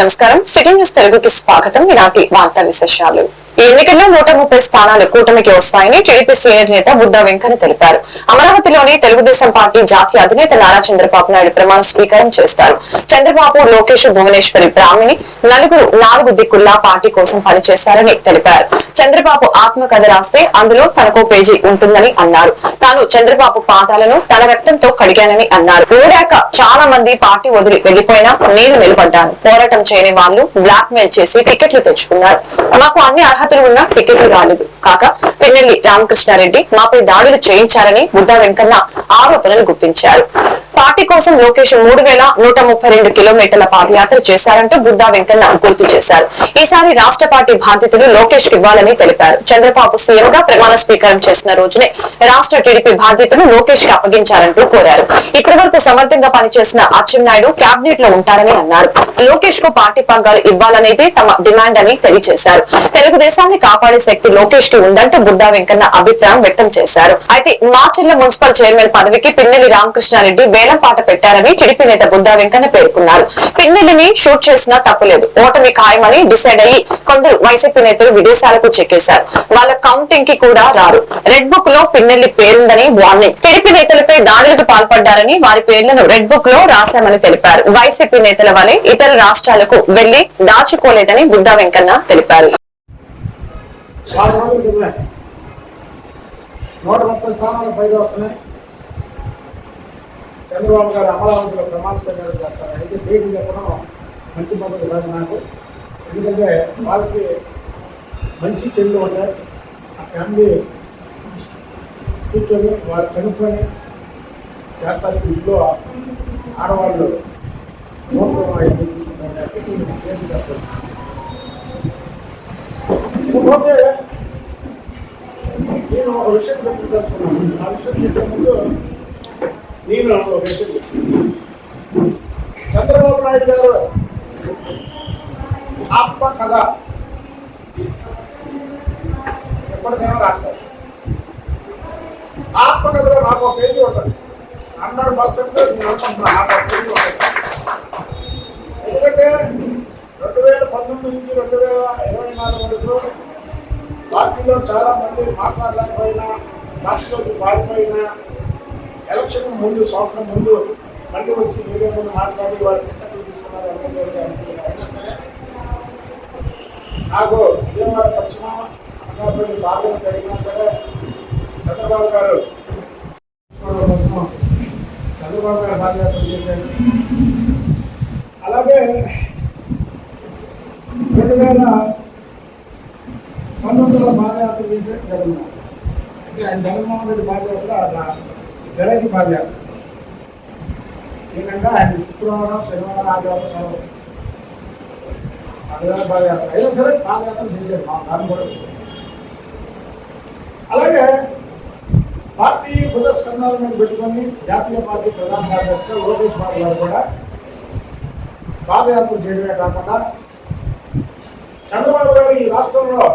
నమస్కారం. City news తెలుగుకి స్వాగతం. ఈనాటి వార్తా విశేషాలు. ఈ ఎన్నికల్లో నూట ముప్పై స్థానాలు కూటమికి వస్తాయని టీడీపీ సీనియర్ నేత బుద్ధా వెంకన్న తెలిపారు. అమరావతిలోని తెలుగుదేశం పార్టీ జాతీయ అధినేత నారా చంద్రబాబు నాయుడు ప్రమాణ స్వీకారం చేస్తారు. చంద్రబాబు లోకేష్ భువనేశ్వరి బ్రాహ్మిణి నలుగురు నాలుగు దిక్కుల్లా పార్టీ కోసం పనిచేశారని తెలిపారు. చంద్రబాబు ఆత్మకథ రాస్తే అందులో తనకో పేజీ ఉంటుందని అన్నారు. తాను చంద్రబాబు పాదాలను తన రక్తంతో కడిగానని అన్నారు. ఊడాక చాలా మంది పార్టీ వదిలి వెళ్ళిపోయినా నేను నిలబడ్డాను. పోరాటం చేయని వాళ్ళు బ్లాక్ మెయిల్ చేసి టికెట్లు తెచ్చుకున్నారు. మాకు అన్ని అర్హత అర్హతలు ఉన్నా టికెట్లు రాలేదు. కాక పెన్నెల్లి రామకృష్ణారెడ్డి మాపై దాడులు చేయించారని బుద్ధా వెంకన్న ఆరోపణలు గుప్పించారు. పార్టీ కోసం లోకేష్ మూడు వేల నూట ముప్పై రెండు కిలోమీటర్ల పాదయాత్ర చేశారంటూ బుద్దా వెంకన్న గుర్తు చేశారు. ఈసారి రాష్ట్ర పార్టీ బాధ్యతలు లోకేష్ ఇవ్వాలని తెలిపారు. చంద్రబాబు సీఎం గా ప్రమాణ స్వీకారం చేసిన రోజునే రాష్ట్ర టీడీపీ బాధ్యతలు లోకేష్కి అప్పగించారంటూ కోరారు. ఇప్పటి వరకు సమర్థంగా పనిచేసిన అచ్చెన్నాయుడు కేబినెట్లో ఉంటారని అన్నారు. లోకేష్కు పార్టీ పగ్గాలు ఇవ్వాలనేది తమ డిమాండ్ అని తెలియజేశారు. తెలుగుదేశాన్ని కాపాడే శక్తి లోకేష్కి ఉందంటూ బుద్దా వెంకన్న అభిప్రాయం వ్యక్తం చేశారు. అయితే మాచిల్ల మున్సిపల్ చైర్మన్ పదవికి పిన్నెల్లి రామకృష్ణారెడ్డి వేలం పాట పెట్టారని టీడీపీ నేత బుద్ధా వెంకన్న పేర్కొన్నారు. పిన్నెల్లిని షూట్ చేసినా తప్పులేదు ఓటమి ఖాయమని డిసైడ్ అయ్యి కొందరు వైసీపీ నేతలు విదేశాలకు చెక్కేశారు. వాళ్ళ కౌంటింగ్కి కూడా రారు. రెడ్ బుక్లో పిన్నెల్లి పేరుందని వార్నింగ్. టీడీపీ నేతలపై దాడులకు పాల్పడ్డారని వారి పేర్లను రెడ్ బుక్లో రాశామని తెలిపారు. వైసీపీ నేతల వలె ఇతర రాష్ట్రాలకు వెళ్ళి దాచుకోలేదని బుద్ధా వెంకన్న తెలిపారు. నూట ముప్పై స్థానాలు పైగా వస్తున్నాయి. చంద్రబాబు గారు అమరావతిలో ప్రమాణ స్వీకారం చేస్తారు. అయితే డేట్ చెప్పడం మంచి పద్ధతి కాదు నాకు. ఎందుకంటే వాళ్ళకి మంచి చెల్లు ఉంటాయి ఆ ఫ్యామిలీ కూర్చొని వారు కనుక్కొని చేస్తారు ఇంట్లో ఆడవాళ్ళు. నూట ఇకపోతే నేను ఒక విషయం చెప్పదలుచుకున్నాను ఆ విషయం చెప్పే ముందు నేను ఒక చంద్రబాబు నాయుడు గారు ఆత్మ కథ ఎప్పటికైనా రాస్తారు. ఆత్మ కథలో నాకు ఒక పేజీ ఉంటుంది. హండ్రెడ్ పర్సెంట్ నేను అనుకుంటున్నా నాకు ఒక పేజీ ఉంటుంది. ఎందుకంటే రెండు వేల పంతొమ్మిది నుంచి రెండు వేల ఇరవై నాలుగు వరకు పార్టీలో చాలా మంది మాట్లాడలేకపోయినా పార్టీలోకి పారిపోయినా ఎలక్షన్ ముందు సంవత్సరం ముందు మళ్ళీ వచ్చి మీడియా ముందు మాట్లాడి వాళ్ళు టికెట్లు తీసుకున్నారు నాకు విజయవాడ పశ్చిమ అనకాపల్లి పార్లమెంట్ అయినా సరే చంద్రబాబు గారు చంద్రబాబు గారు పాదయాత్ర చేశారు అలాగే రెండు వేల పంతొమ్మిదిలో పాదయాత్ర చేశారు జగన్మోహన్ అయితే ఆయన జగన్మోహన్ రెడ్డి పాదయాత్ర వెరైటీ పాదయాత్ర ఏంటంటే ఆయన శుక్రవారం శనివారం ఆదివారం సెలవు. ఆదివారం పాదయాత్ర అయినా సరే పాదయాత్ర చేశారు మా కారణం కూడా. అలాగే పార్టీ పురస్కంధాల మీద పెట్టుకొని జాతీయ పార్టీ ప్రధాన కార్యదర్శి లోకేష్ బాబు గారు కూడా పాదయాత్ర చేయడమే కాకుండా చంద్రబాబు గారు ఈ రాష్ట్రంలో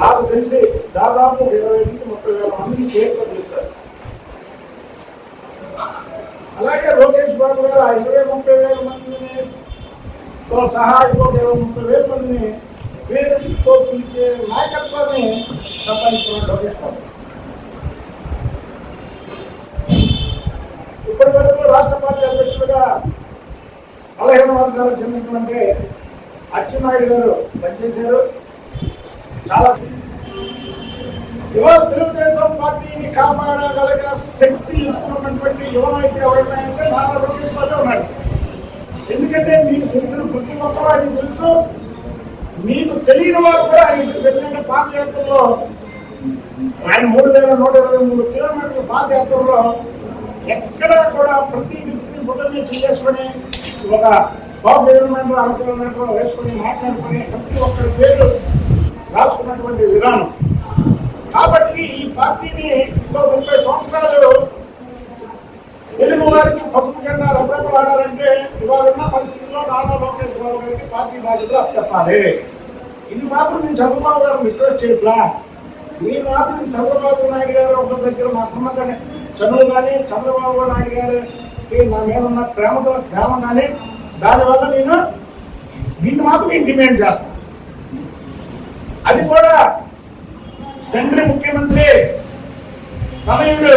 నాకు తెలిసి దాదాపు ఇరవై నుంచి ముప్పై వేల మంది చేతిలో చేస్తారు అలాగే లోకేష్ బాబు గారు ఆ ఇరవై ముప్పై వేల మందిని తో సహా ఇంకొక ఇరవై ముప్పై వేల మందిని పేరుతో పిలిచే నాయకత్వాన్ని సంపాదించుకున్న లోకేష్ బాబు. ఇప్పటి వరకు రాష్ట్ర పార్టీ అధ్యక్షులుగా పదిహేను వర్గాలకు చెందినటువంటి అచ్చెన్నాయుడు గారు పనిచేశారు. చాలా ఇవాళ తెలుగుదేశం పార్టీ కాపాడగలిగిన శక్తి ఉన్నటువంటి యువ నాయకుడు ఎవరైనాయంటే నారా లోకేష్ ఉన్నాడు. ఎందుకంటే మీకు తెలిసిన ప్రతి ఒక్కరు ఆయన తెలుసు. మీకు తెలియని వారు కూడా ఆయన ఎందుకంటే పాదయాత్రలో ఆయన మూడు వేల నూట ఇరవై మూడు కిలోమీటర్ల పాదయాత్రలో ఎక్కడ కూడా ప్రతి వ్యక్తిని బుద్ధమే చేసుకొని ఒక బాబు గవర్నమెంట్ అనుకూలమెంట్ వేసుకొని మాట్లాడుకొని ప్రతి ఒక్కరి పేరు రాసుకున్నటువంటి విధానం. కాబట్టి ఈ పార్టీని ఇంకో ముప్పై సంవత్సరాలు తెలుగు వారికి పసుపు జెండా రెప్పలాడాలంటే ఇవాళ పరిస్థితుల్లో నారా లోకేష్ బాబు గారికి పార్టీ బాధ్యతలు అప్పచెప్పాలి. ఇది మాత్రం నేను చంద్రబాబు గారు రిక్వెస్ట్ చేయట్లా మీరు మాత్రం చంద్రబాబు నాయుడు గారు ఒక దగ్గర మా కానీ చదువు కానీ చంద్రబాబు నాయుడు గారికి నా మీద ఉన్న ప్రేమతో ప్రేమ కానీ దానివల్ల నేను దీన్ని మాత్రం నేను డిమాండ్ చేస్తాను. అది కూడా తండ్రి ముఖ్యమంత్రి తనయుడు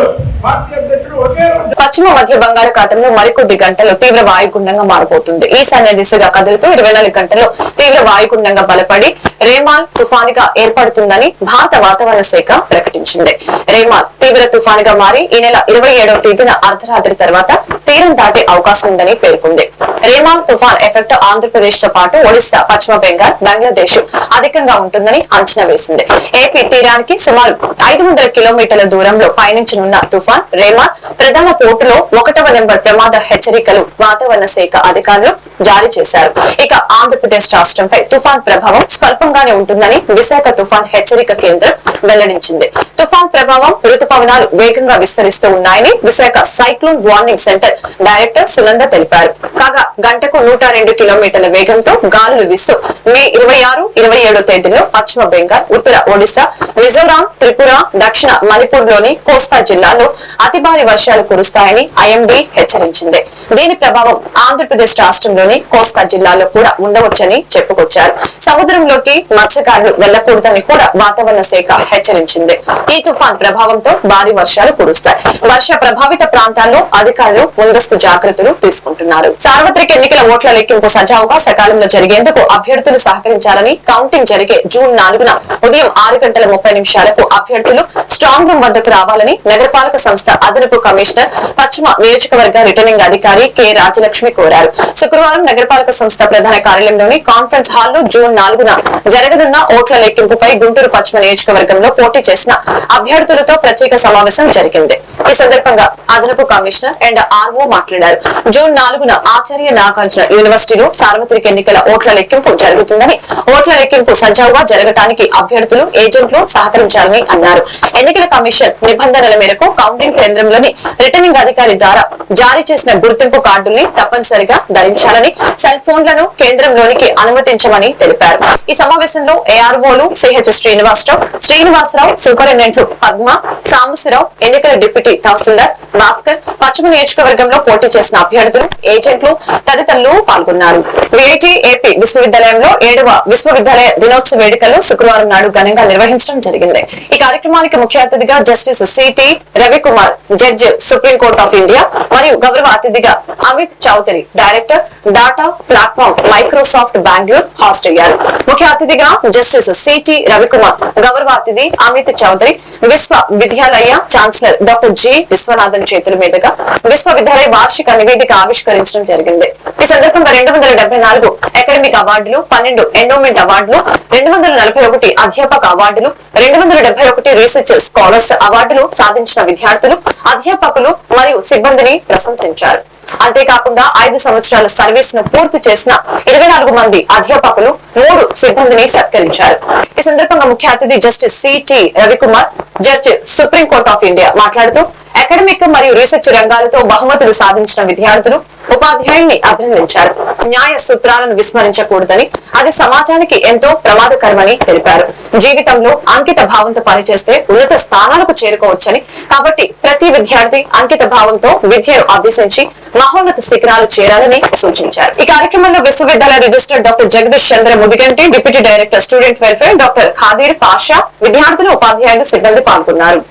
పశ్చిమ మధ్య బంగాళాఖాతంలో మరికొద్ది గంటల్లో తీవ్ర వాయుగుండంగా మారబోతుంది. ఈశాన్య దిశగా కదులుతూ ఇరవై నాలుగు గంటల్లో తీవ్ర వాయుగుండంగా బలపడి రేమాల్ తుఫానిగా ఏర్పడుతుందని భారత వాతావరణ శాఖ ప్రకటించింది. రేమాల్ తీవ్ర తుఫానిగా మారి ఈ నెల ఇరవై ఏడవ తేదీన అర్ధరాత్రి తర్వాత తీరం దాటే అవకాశం ఉందని పేర్కొంది. రేమాల్ తుఫాన్ ఎఫెక్ట్ ఆంధ్రప్రదేశ్తో పాటు ఒడిశా పశ్చిమ బెంగాల్ బంగ్లాదేశ్ అధికంగా ఉంటుందని అంచనా వేసింది. ఏపీ తీరానికి సుమారు ఐదు వందల కిలోమీటర్ల దూరంలో పయనించనున్న తుఫాన్ రేమా ప్రధాన పోర్టులో ఒకటవ నెంబర్ ప్రమాద హెచ్చరికలు వాతావరణ శాఖ అధికారులు జారీ చేశారు. ఇక ఆంధ్రప్రదేశ్ రాష్ట్రంపై తుఫాన్ ప్రభావం స్వల్పంగానే ఉంటుందని విశాఖ తుఫాన్ హెచ్చరిక కేంద్రం వెల్లడించింది. తుఫాన్ ప్రభావం ఋతుపవనాలు వేగంగా విస్తరిస్తూ ఉన్నాయని Visakha cyclone warning centre director Sunanda తెలిపారు. కాగా గంటకు నూట రెండు కిలోమీటర్ల వేగంతో గాలులు వీస్తూ మే ఇరవై ఆరు ఇరవై ఏడో తేదీలో పశ్చిమ బెంగాల్ ఉత్తర ఒడిశా మిజోరాం త్రిపుర దక్షిణ మణిపూర్లోని కోస్తా జిల్లాలో అతి భారీ వర్షాలు కురుస్తాయని ఐఎండీ హెచ్చరించింది. దీని ప్రభావం ఆంధ్రప్రదేశ్ రాష్ట్రంలోని కోస్తా జిల్లాలో కూడా ఉండవచ్చని చెప్పుకొచ్చారు. సముద్రంలోకి మత్స్యకారులు వెళ్ళకూడదని కూడా వాతావరణ శాఖ హెచ్చరించింది. ఈ తుఫాన్ ప్రభావంతో భారీ వర్షాలు కురుస్తాయి. వర్ష ప్రభావిత ప్రాంతాల్లో అధికారులు ముందస్తు జాగ్రత్తలు తీసుకుంటున్నారు. సార్వత్రిక ఎన్నికల ఓట్ల లెక్కింపు సజావుగా సకాలంలో జరిగేందుకు అభ్యర్థులు సహకరించాలని కౌంటింగ్ జరిగే జూన్ నాలుగున ఉదయం ఆరు గంటల ముప్పై నిమిషాలకు అభ్యర్థులు స్ట్రాంగ్ రూమ్ వద్దకు రావాలని నగరపాలక సంస్థ అదనపు కమిషనర్ పశ్చిమ నియోజకవర్గ రిటర్నింగ్ అధికారి కె రాజలక్ష్మి కోరారు. శుక్రవారం నగరపాలక సంస్థ ప్రధాన కార్యాలయంలోని కాన్ఫరెన్స్ హాల్లో జూన్ నాలుగున జరగనున్న ఓట్ల లెక్కింపుపై గుంటూరు పశ్చిమ నియోజకవర్గంలో పోటీ చేసిన అభ్యర్థులతో ప్రత్యేక సమావేశం జరిగింది. ఈ సందర్భంగా అదనపు కమిషనర్ అండ్ ఆర్ఓ మాట్లాడారు. జూన్ నాలుగున ఆచార్య నాగార్జున యూనివర్సిటీలో సార్వత్రిక ఎన్నికల ఓట్ల లెక్కింపు జరుగుతుందని ఓట్ల లెక్కింపు సజావుగా జరగటానికి అభ్యర్థులు ఏజెంట్లు సహకరించాలని అన్నారు. ఎన్నికల కమిషన్ నిబంధనల మేరకు కౌంటింగ్ కేంద్రంలోని రిటర్నింగ్ అధికారి ద్వారా జారీ చేసిన గుర్తింపు కార్డుల్ని తప్పనిసరిగా ధరించాలని సెల్ ఫోన్లను కేంద్రంలోనికి అనుమతించమని తెలిపారు. ఈ సమావేశంలో ఏఆర్ఓలు సిహెచ్ శ్రీనివాసరావు శ్రీనివాసరావు సూపరింటెండెంట్లు పద్మ సాంబశిరావు ఎన్నికల డిప్యూటీ తహసీల్దార్ భాస్కర్ పశ్చిమ నియోజకవర్గంలో పోటీ చేసిన అభ్యర్థులు ఏజెంట్లు తదితరులు పాల్గొన్నారు. విఐటి ఏపీ విశ్వవిద్యాలయంలో ఏడవ విశ్వవిద్యాలయ దినోత్సవ వేడుకలు శుక్రవారం నాడు ఘనంగా నిర్వహించడం జరిగింది. ఈ కార్యక్రమానికి ముఖ్య అతిథిగా justice CT Ravi Kumar judge supreme court of India మరియు గౌరవ అతిథిగా Amit Chaudhary director data platform Microsoft Bengaluru host అయ్యారు. ముఖ్య అతిథిగా జస్టిస్ సిటి రవికుమార్ గౌరవ అతిథి Amit Chaudhary Vishwa Vidyalaya chancellor doctor G Viswanathan చేతుల మీదుగా విశ్వవిద్యాలయ వార్షిక నివేదిక ఆవిష్కరించడం జరిగింది. ఈ సందర్భంగా రెండు వందల డెబ్బై నాలుగు అకాడమిక్ అవార్డులు పన్నెండు ఎండోమెంట్ అవార్డులు రెండు వందల నలభై ఒకటి అధ్యాపక అవార్డులు రెండు వందల డెబ్బై ఒకటి రీసెర్చ్ స్కాలర్స్ అవార్డులు సాధించిన విద్యార్థులు అధ్యాపకులు మరియు సిబ్బందిని ప్రశంసించారు. అంతేకాకుండా ఐదు సంవత్సరాల సర్వీస్ను పూర్తి చేసిన ఇరవై నాలుగు మంది అధ్యాపకులు మూడు సిబ్బందిని సత్కరించారు. ఈ సందర్భంగా ముఖ్య అతిథి justice CT Ravikumar judge supreme court of India మాట్లాడుతూ అకాడమిక్ మరియు రీసెర్చ్ రంగాలతో బహుమతులు సాధించిన విద్యార్థులు ఉపాధ్యాయుల్ని అభినందించారు. న్యాయ సూత్రాలను విస్మరించకూడదని అది సమాజానికి ఎంతో ప్రమాదకరమని తెలిపారు. జీవితంలో అంకిత భావంతో పనిచేస్తే ఉన్నత స్థానాలకు చేరుకోవచ్చని కాబట్టి ప్రతి విద్యార్థి అంకిత భావంతో విద్యను అభ్యసించి మహోన్నత శిఖరాలు చేరాలని సూచించారు. ఈ కార్యక్రమంలో విశ్వవిద్యాలయ register doctor Jagadish Chandra Mudiganti deputy director student welfare doctor Khadeer Pasha విద్యార్థులు ఉపాధ్యాయులు సిబ్బంది పాల్గొన్నారు.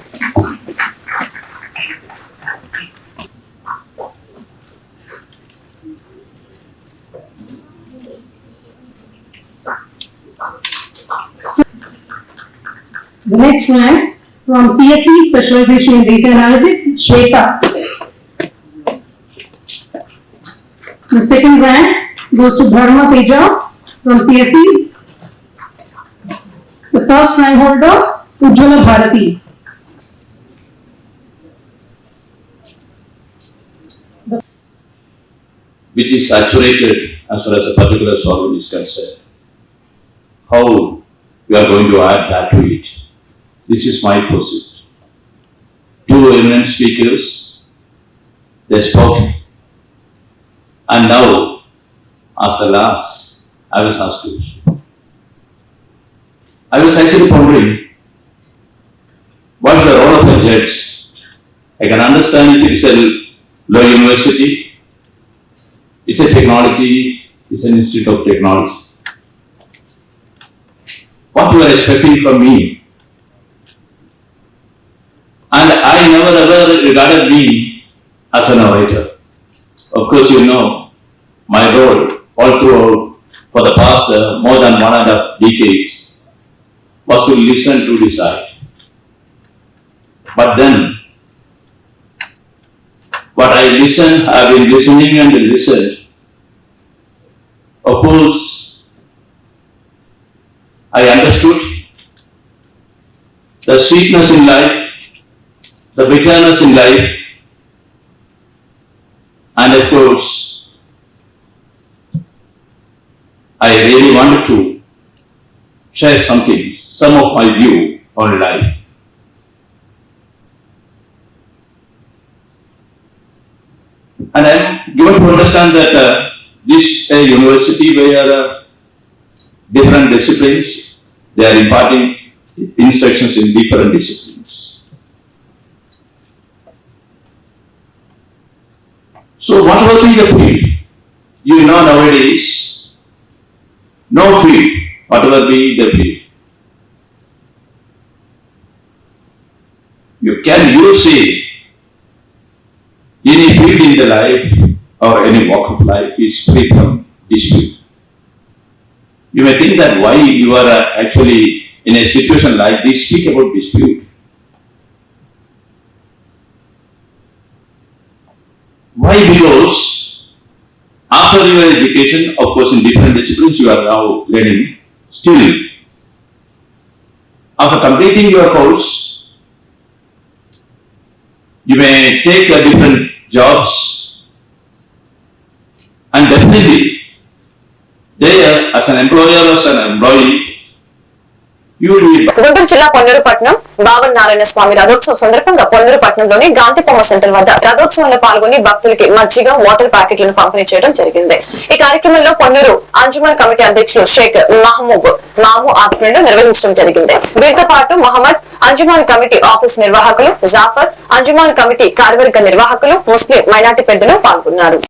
The next one from CSE Specialization in Data Analytics, Shweta. The second rank goes to Dharma Teja from CSE. The first rank holder, Ujjwala Bharati. which is saturated as far as a particular solvent is concerned. How we are going to add that to it? This is my pursuit. Two eminent speakers, they spoke. And now, as the last, I was asked to speak. I was actually pondering, what is the role of a judge? I can understand it is a law university, It's a technology, it's an institute of technology. What you are expecting from me? And I never ever regarded me as an orator. Of course, you know, my role all throughout for the past uh, more than one and a half decades was to listen to decide. But then, what I listen, have been listening and listened. Of course, I understood the sweetness in life, the bitterness in life, and of course, I really wanted to share something, some of my view on life. And I'm given to understand that uh, this uh, university where uh, different disciplines, they are imparting instructions in different disciplines. So what will be the field? You know nowadays, no field, whatever be the field. You can you say any field in the life or any walk of life is free from dispute. You may think that why you are uh, actually in a situation like this, speak about dispute. Why? Because after your education, of course, in different disciplines you are now learning, still, after completing your course, you may take a different jobs and definitely there as an employer or as an employee Guntur జిల్లా పొన్నూరు పట్నం బావన్ నారాయణ స్వామి రథోత్సవం సందర్భంగా Ponnuru పట్నంలోని గాంధీపొమ్మ centre వద్ద రథోత్సవంలో పాల్గొని భక్తులకి మజ్జిగ water ప్యాకెట్లను పంపిణీ చేయడం జరిగింది. ఈ కార్యక్రమంలో పొన్నూరు అంజుమన్ కమిటీ అధ్యక్షులు షేక్ మహమూబ్ మాము ఆధ్వర్యంలో నిర్వహించడం జరిగింది. వీరితో పాటు మహమ్మద్ అంజుమాన్ కమిటీ ఆఫీస్ నిర్వాహకులు జాఫర్ అంజుమాన్ కమిటీ కార్యవర్గ నిర్వాహకులు ముస్లిం మైనార్టీ పెద్దలు పాల్గొన్నారు.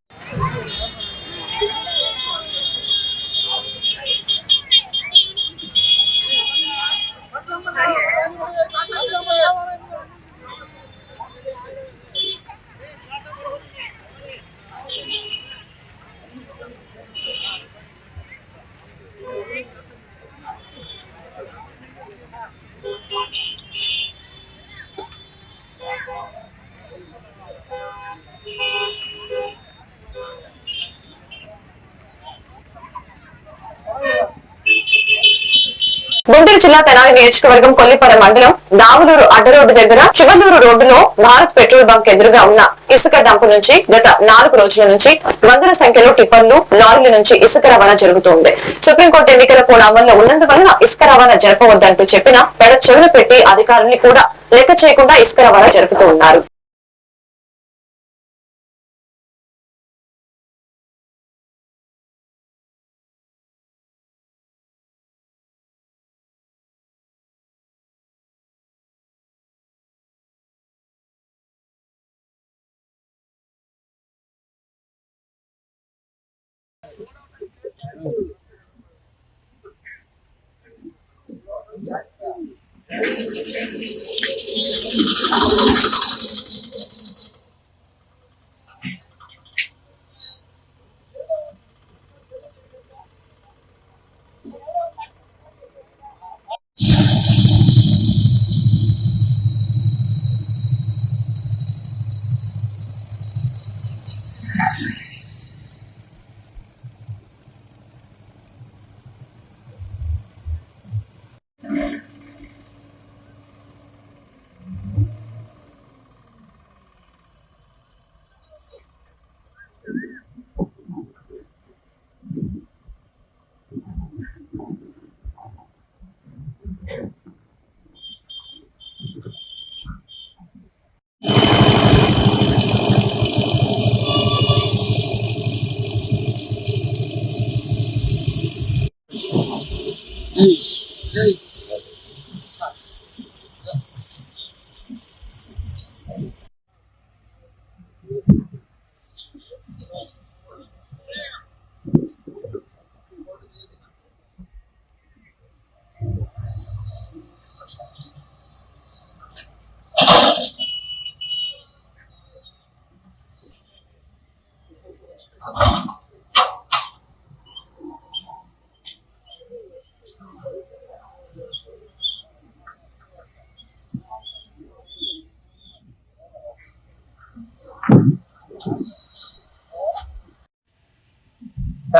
గుంటూరు జిల్లా తెనాలి నియోజకవర్గం కొల్లిపర మండలం దావులూరు అడ్డ రోడ్డు దగ్గర చివల్లూరు రోడ్డులో భారత్ పెట్రోల్ బంక్ ఎదురుగా ఉన్న ఇసుక డంపు నుంచి గత నాలుగు రోజుల నుంచి వందల సంఖ్యలో టిప్పర్లు లారీల నుంచి ఇసుక రవాణా జరుగుతోంది. సుప్రీంకోర్టు ఎన్నికల కూడా అమల్లో ఉన్నందువలన ఇసుక రవాణా జరపవద్దంటూ చెప్పిన పెడ చెవులు పెట్టి అధికారుల్ని కూడా లెక్క చేయకుండా ఇసుక రవాణా జరుపుతూ ఉన్నారు.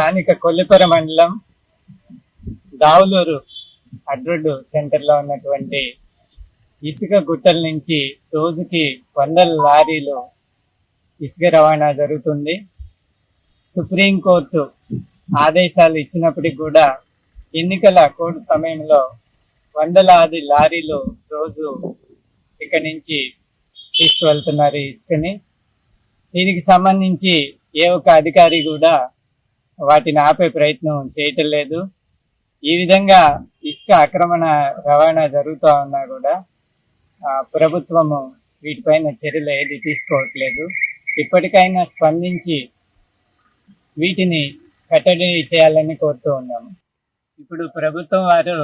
స్థానిక కొల్లిపుర మండలం దావులూరు అడ్రోడ్డు సెంటర్లో ఉన్నటువంటి ఇసుక గుట్టల నుంచి రోజుకి వందల లారీలు ఇసుక రవాణా జరుగుతుంది. సుప్రీంకోర్టు ఆదేశాలు ఇచ్చినప్పటికి కూడా ఎన్నికల కోర్టు సమయంలో వందలాది లారీలు రోజు ఇక్కడి నుంచి తీసుకువెళ్తున్నారు ఇసుకని. దీనికి సంబంధించి ఏ ఒక్క అధికారి కూడా వాటిని ఆపే ప్రయత్నం చేయటం లేదు. ఈ విధంగా ఇసుక ఆక్రమణ రవాణా జరుగుతూ ఉన్నా కూడా ప్రభుత్వము వీటిపైన చర్యలు ఏది తీసుకోవట్లేదు. ఇప్పటికైనా స్పందించి వీటిని కట్టడి చేయాలని కోరుతూ ఉన్నాము. ఇప్పుడు ప్రభుత్వం వారు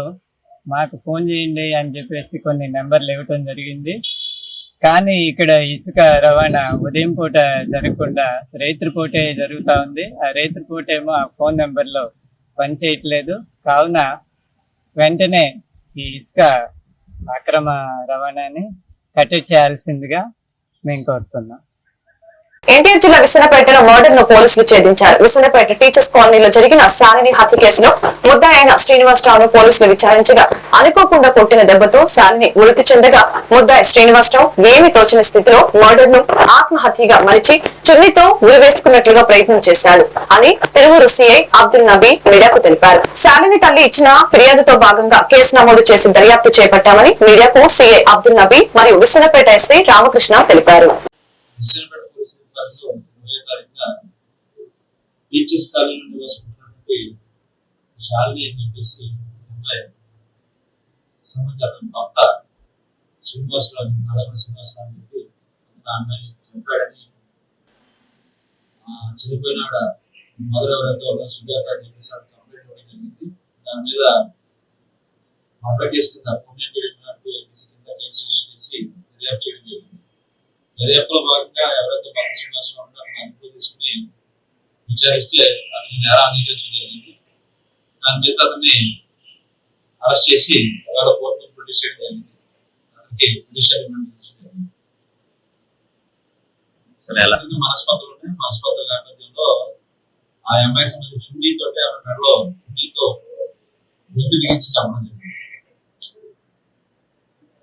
మాకు ఫోన్ చేయండి అని చెప్పేసి కొన్ని నెంబర్లు ఇవ్వటం జరిగింది. కానీ ఇక్కడ ఇసుక రవాణా ఉదయం పూట జరగకుండా రైతు పూటే జరుగుతా ఉంది. ఆ రైతు పూట ఏమో ఆ ఫోన్ నెంబర్లో పనిచేయట్లేదు. కావున వెంటనే ఈ ఇసుక అక్రమ రవాణాని కట్టడి చేయాల్సిందిగా మేము కోరుతున్నాం. ఎన్టీఆర్ జిల్లా విసనపేటలో మర్డర్ను పోలీసులు ఛేదించారు. విసనపేట టీచర్స్ కాలనీలో జరిగిన శాలిని హత్య కేసులో ముద్దాయి అయిన శ్రీనివాసరావును పోలీసులు విచారించగా అనుకోకుండా కొట్టిన దెబ్బతో శాలిని మృతి చెందగా ముద్దాయి శ్రీనివాసరావు ఏమి తోచని స్థితిలో మర్డర్ను ఆత్మహత్యగా మలిచి చున్నితో ఉరివేసుకున్నట్లుగా ప్రయత్నం చేశాడు అని తిరువురు సిఐ అబ్దుల్ నబీ మీడియాకు తెలిపారు. శాలిని తల్లి ఇచ్చిన ఫిర్యాదుతో భాగంగా కేసు నమోదు చేసి దర్యాప్తు చేపట్టామని మీడియాకు సిఐ అబ్దుల్ నబీ మరియు విసనపేట ఎస్ఐ రామకృష్ణ తెలిపారు. విశాఖపట్నం ఇరవై తారీఖున బీచెస్ కాలనీలో నివసిస్తున్నటువంటి శాలిని అని చెప్పేసి అమ్మాయి సమాచారం భర్త శ్రీనివాసరావు నలభై శ్రీనివాసరావు చెప్పి ఆ అమ్మాయి చనిపోయాడని చనిపోయినాడ మధుర సుజాత అని చెప్పేసి కంప్లైంట్ ఇవ్వడం జరిగింది దాని మీద మర్డర్ కేసు కింద పుణ్యం కింద కేసు చేసి దర్యాప్తులో భాగంగా ఎవరైతే పక్క శ్రీనివాసరావు ఉన్నారో అదుపులో తీసుకుని విచారిస్తే అతని నేర అంగీకరించడం జరిగింది. దాని మీద అతన్ని అరెస్ట్ చేసి ఇవాళ కోర్టులో ప్రొడ్యూస్ చేయడం జరిగింది. అతనికి జుడిషియల్. సరే అతనికి మనస్పర్ధలు ఉన్నాయి. మనస్పర్ధల నేపథ్యంలో ఆ అమ్మాయి సంబంధించి చుండీతో ఆమె మెడలో చుండీతో ముందు చంపడం జరిగింది.